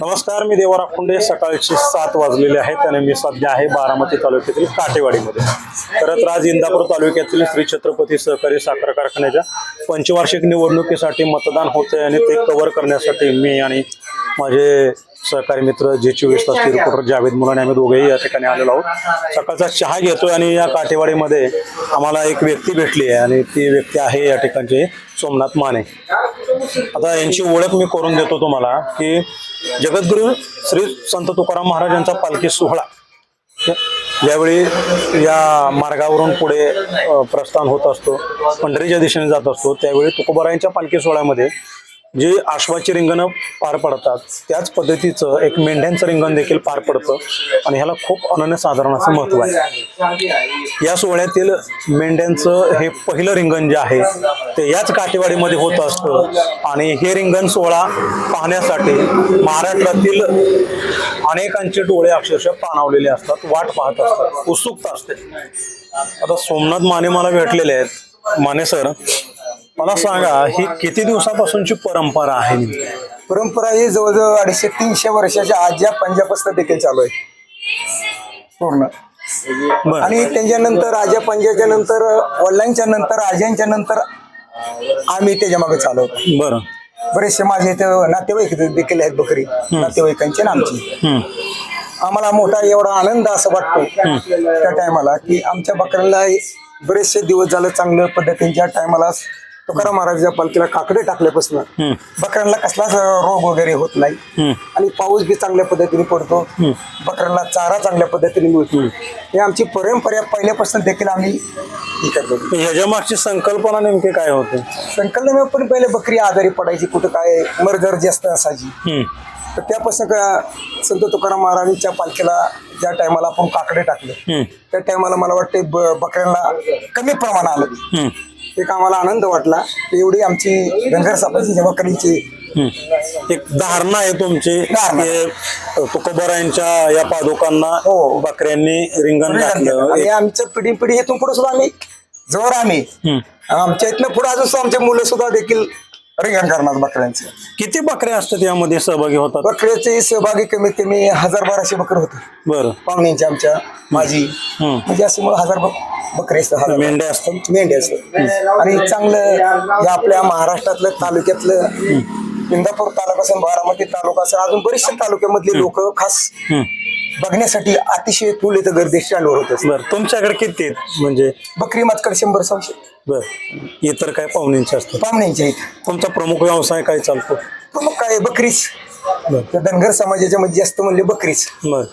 नमस्कार मी देवरा खुंडे सकाळचे सात वाजलेले आहेत आणि मी सध्या आहे बारामती तालुक्यातील काटेवाडीमध्ये. खरं तर आज इंदापूर तालुक्यातील श्री छत्रपती सहकारी साखर कारखान्याच्या पंचवार्षिक निवडणुकीसाठी मतदान होते आणि ते कव्हर करण्यासाठी मी आणि माझे सहकारी मित्र जे चोवीस तास रिपोर्टर जावेद मुलाने आम्ही दोघेही या ठिकाणी आलेलो आहोत. सकाळचा चहा घेतोय आणि या काठेवाडीमध्ये आम्हाला एक व्यक्ती भेटली आहे आणि ती व्यक्ती आहे या ठिकाणचे सोमनाथ माने. आता यांची ओळख मी करून देतो तुम्हाला की जगद्गुरु श्री संत तुकाराम महाराजांचा पालखी सोहळा ज्यावेळी या मार्गावरून पुढे प्रस्थान होत असतो पंढरीच्या दिशेने जात असतो. त्यावेळी तुकोबारायांच्या पालखी सोहळ्यामध्ये जे आश्वाची रिंगणं पार पडतात त्याच पद्धतीचं एक मेंढ्यांचं रिंगण देखील पार पडतं आणि ह्याला खूप अनन्यसाधारण असं महत्त्व आहे. या सोहळ्यातील मेंढ्यांचं हे पहिलं रिंगण जे आहे ते याच काटेवाडीमध्ये होत असतं आणि हे रिंगण सोहळा पाहण्यासाठी महाराष्ट्रातील अनेकांचे डोळे अक्षरशः पाणावलेले असतात वाट पाहत असतात उत्सुकता असते. आता सोमनाथ माने मला भेटलेले आहेत. माने सर मला सांगा ही किती दिवसापासूनची परंपरा आहे नेमकी? परंपरा ही जवळजवळ अडीचशे तीनशे वर्षाच्या आज्या पंजाबपासून देखील चालू आहे. पूर्ण. बरं. आणि त्याच्यानंतर राजा पंजाच्या नंतर वडिलांच्या नंतर राजांच्या नंतर आम्ही त्याच्यामागे चालवतो. बरं. बरेचसे माझे इथं नातेवाईक देखील आहेत बकरी. नातेवाईकांची आणि आमची. हम्म. आम्हाला मोठा एवढा आनंद असं वाटतो त्या टायमाला की आमच्या बकऱ्याला बरेचसे दिवस झालं चांगल्या पद्धतीच्या टायमाला तुकाराम महाराजाच्या पालखीला काकडे टाकल्यापासून. बकऱ्यांना कसलाच रोग वगैरे होत नाही. आणि पाऊस बी चांगल्या पद्धतीने पडतो बकऱ्यांना चारा चांगल्या पद्धतीने मिळतो ही आमची परंपरा पहिल्यापासून देखील आम्ही हे करतो ह्याच्या मागची संकल्पना नेमकी काय होते संकल्पना पण पहिले बकरी आजारी पडायची कुठं काय मरजर जास्त असायची. तर त्यापासून का संत तुकाराम महाराजांच्या पालखीला ज्या टायमाला आपण काकडे टाकले. त्या टायमाला मला वाटते बकऱ्यांना कमी प्रमाण आलं. एक आम्हाला आनंद वाटला एवढी आमची धनगर सापाची बकरीची हम्म. एक धारणा आहे तुमची धारणा. की तुकोबरायांच्या या पादुकांना हो. बकऱ्यांनी रिंगण घातलं आणि एक- आमचं पिढी पिढी इथून पुढे सुद्धा आम्ही जवळ आम्ही हम्म. आमच्या इथनं पुढे अजून सुद्धा आमच्या मुलं सुद्धा देखील रिंगण करणार बकऱ्यांचं. किती बकऱ्या असतात यामध्ये सहभागी होतात? बकऱ्याचे सहभागी कमीत कमी हजार बाराशे बकरे होते. बरं. पाहुण्यांची आमच्या माझी. म्हणजे असे मला हजार बक- बकरे असतात हजार मेंढ्या असतात. मेंढ्या असतात. आणि चांगलं या आपल्या महाराष्ट्रातलं तालुक्यातलं इंदापूर तालुका असेल बारामती तालुका असेल अजून बरेचसे तालुक्यामधले लोक खास. बघण्यासाठी अतिशय फुल इथं गर्दी स्टँडवर होत असते. बरं तुमच्याकडे किती आहेत? म्हणजे बकरी मातकड शंभर सहाशे. बरं इतर काय पाहुण्यांचे असतात? पाहुण्यांच्या इथं तुमचा प्रमुख व्यवसाय काय चालतो? मग काय बकरीच. बरं. धनगर समाजाच्या मध्ये जास्त म्हणले बकरीच. बरं.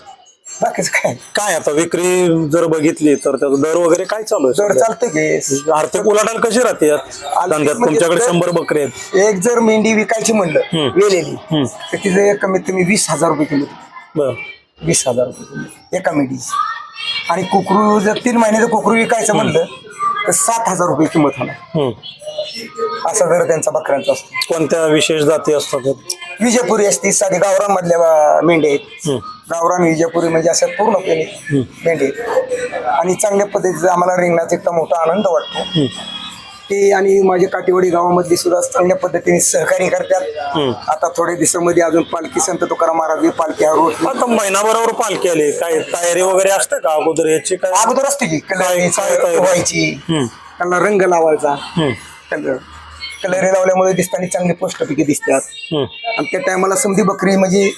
बाकीच काय काय आता विक्री जर बघितली तर त्याचा दर वगैरे काय चालू आहे जर सध्या? चालतं की आर्थिक उलाढाल कशी राहते यात धंद्यात म्हणजे तुमच्याकडे दर- शंभर बकरे आहेत एक जर मेंढी विकायची म्हणलं हम्म. वेलेली हम्म. तर तिचं एक कमीत कमी वीस हजार रुपये किलो बरं वीस हजार रुपये किलो एका मेंढीची आणि कुकरू जर तीन महिन्याचं कुकरू विकायचं म्हणलं तर सात हजार रुपये किंमत होणार हम्म. असा दर त्यांचा बकऱ्यांचा असतो कोणत्या विशेष जाती असतात यात? विजयपुरी असती साधी गावरान मधल्या मेंढ्या आहेत हम्म. गावरान विजयपुरी म्हणजे अशा पूर्णपणे मेंढे आहेत आणि चांगल्या पद्धतीचा आम्हाला रिंगणाचा इतका मोठा आनंद वाटतो. ते आणि माझ्या काटेवाडी गावामधली सुद्धा चांगल्या पद्धतीने सहकार्य करतात. आता थोड्या दिवसामध्ये अजून पालखी संत तुकाराम महाराज पालखी रोड आता महिनाभरावर पालखी आली. काय तयारी वगैरे असते का अगोदर याची काय? अगोदर असते की कलर काय- काय तयारी? व्हायची. त्यांना रंग लावायचा. कलर. कलर लावल्यामुळे दिसताना चांगली पोस्टपिके दिसतात. हम्म. आणि त्या टायमाला समधी बकरी म्हणजे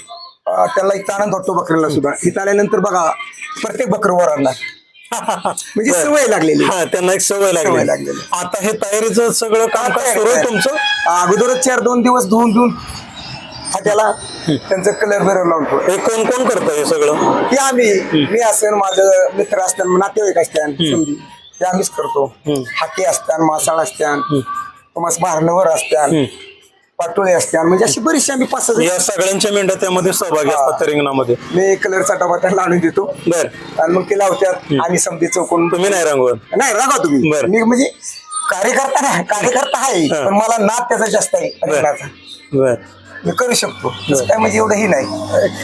अं, त्याला इथं आनंद वाटतो बकरीला सुद्धा. इथं आल्यानंतर बघा प्रत्येक बकर वर आणणार म्हणजे. सवय लागलेली. हा त्यांना एक सवय सवय लागली लागलेली. आता हे तयारीचं सगळं काम काय सुरू आहे तुमचं? अगोदरच चार दोन दिवस धुवून धुवून फाट्याला त्यांचं कलर बिलर लावतो हे कोण कोण करतं हे सगळं? ते आम्ही. मी असेल माझं मित्र असतात नातेवाईक असतात समजी. ते आम्हीच करतो. हाके असतात मासाळ असतात मग मारणवर असतात पाटोळे असतात म्हणजे अशी बरीचशी आम्ही पाच या सगळ्यांच्या मेंढ्या त्यामध्ये सहभागी असतात त्या रिंगणामध्ये मी कलरचा डबा त्यांना आणून देतो. बर. आणि मग ते लावतात आम्ही समधी चौकून तुम्ही नाही रंगवत? नाही रागा तुम्ही. बरं. मी म्हणजे कार्यकर्ता नाही कार्यकर्ता आहे. हा. पण मला नाद त्याचा जास्त आहे. रिंगणाचा. बर. मी करू शकतो. तसं काय म्हणजे एवढंही नाही.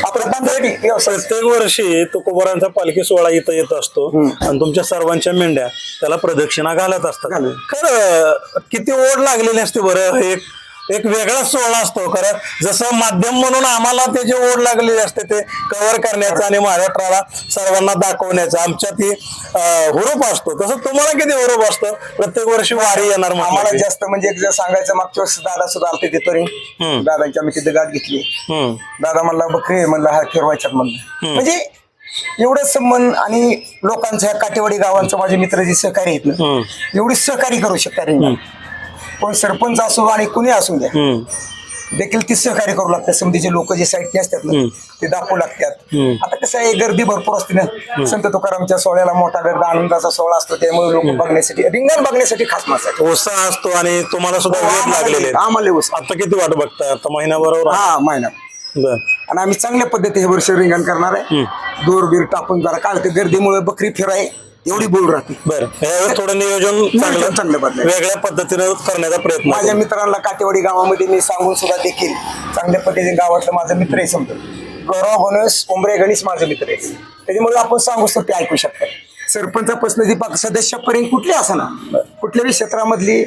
आपलं धंद्यासाठी व्यवसाय. प्रत्येक वर्षी तुकोबरांचा पालखी सोहळा इथं येत असतो. आणि तुमच्या सर्वांच्या मेंढ्या त्याला प्रदक्षिणा घालत असतात. घालत. खरं किती ओढ लागलेली असते बरं एक एक वेगळाच सोहळा असतो खरं. जसं माध्यम म्हणून आम्हाला त्याची ओढ लागलेली असते ते कव्हर करण्याचं आणि महाराष्ट्राला सर्वांना दाखवण्याचं. आमच्यात ही अं, हुरूप असतो. तसं तुम्हाला किती हुरूप असतं? प्रत्येक वर्षी वारी येणार आम्हाला. जास्त म्हणजे एक जर सांगायचं मागच्या वर्षी दादा सुद्धा आलते ring. हम्म. दादांची आम्ही तिथे गाठ घेतली. दादा म्हणला बकरी म्हणलं हा फिरवायच्यात म्हणलं. म्हणजे एवढं संबंध आणि लोकांचं काटेवाडी गावांचं माझे मित्र जे सहकारी आहेत ना एवढी सहकारी करू शकतात कोण सरपंच असो आणि कुणी असू द्या देखील ती सहकार्य करू लागतात. समधीचे लोक जे साईडने असतात ना. ते दाखवू लागतात. आता कसं आहे गर्दी भरपूर असते ना. संत तुकारामच्या सोहळ्याला मोठा गर्दी आनंदाचा सोहळा असतो त्यामुळे लोक बघण्यासाठी रिंगण बघण्यासाठी खास माणसं उत्साह असतो आणि तुम्हाला सुद्धा वेळ लागलेले आहेत. आम्हाला आता किती वाट बघताय आता महिनाभरावर हा महिना. आणि आम्ही चांगल्या पद्धती हे वर्ष रिंगण करणार आहे. दोर बीर टाकून जरा होतं गर्दीमुळे बकरी फिराय. एवढी बोल राहते. बर. यावेळेस थोडं नियोजन चांगलं चांगलं. वेगळ्या पद्धतीनं करण्याचा प्रयत्न माझ्या. मित्रांना काटेवाडी गावामध्ये मी सांगून सुद्धा देखील चांगल्या पद्धतीने गावातलं माझं मित्र आहे समजा. गौरव गणेश उमरे गणेश माझे मित्र आहे त्याच्यामुळे आपण सांगू तर ते ऐकू शकतात. सरपंचापासून दीपक सदस्यापर्यंत कुठली ना कुठल्याही क्षेत्रामधली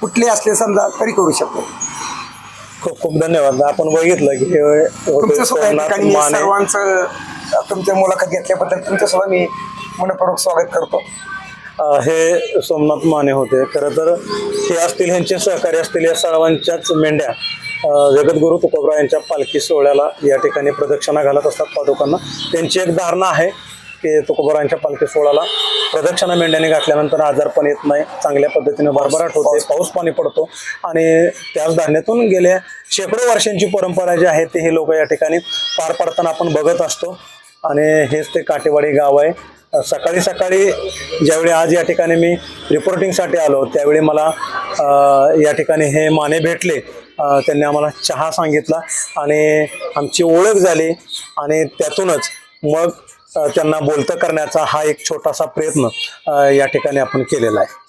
कुठली असले समजा तरी करू शकतो. खूप खूप धन्यवाद. आपण बघितलं की तुमच्या सुद्धा. सर्वांचं तुमच्या मुलाखत घेतल्याबद्दल तुमचं सुद्धा मी मनपूर्वक स्वागत करतो. हे सोमनाथ माने होते. खरं तर हे असतील ह्यांचे सहकारी असतील या सर्वांच्याच मेंढ्या जगद्गुरु तुकोबराव यांच्या पालखी सोहळ्याला या ठिकाणी प्रदक्षिणा घालत असतात पादुकांना. त्यांची एक धारणा आहे की तुकोबरावांच्या पालखी सोहळ्याला प्रदक्षिणा मेंढ्याने घातल्यानंतर आजारपण येत नाही चांगल्या पद्धतीने भरभराट होते पाऊस पाणी पडतो. आणि त्याच धारणेतून गेल्या शेकडो वर्षांची परंपरा जी आहे ती हे लोक या ठिकाणी पार पाडताना आपण बघत असतो. आणि हेच ते काटेवाडी गाव आहे. सकाळी सकाळी ज्यावेळी आज या ठिकाणी मी रिपोर्टिंगसाठी आलो त्यावेळी मला या ठिकाणी हे माने भेटले. त्यांनी आम्हाला चहा सांगितला आणि आमची ओळख झाली आणि त्यातूनच मग त्यांना बोलतं करण्याचा हा एक छोटासा प्रयत्न या ठिकाणी आपण केलेला आहे.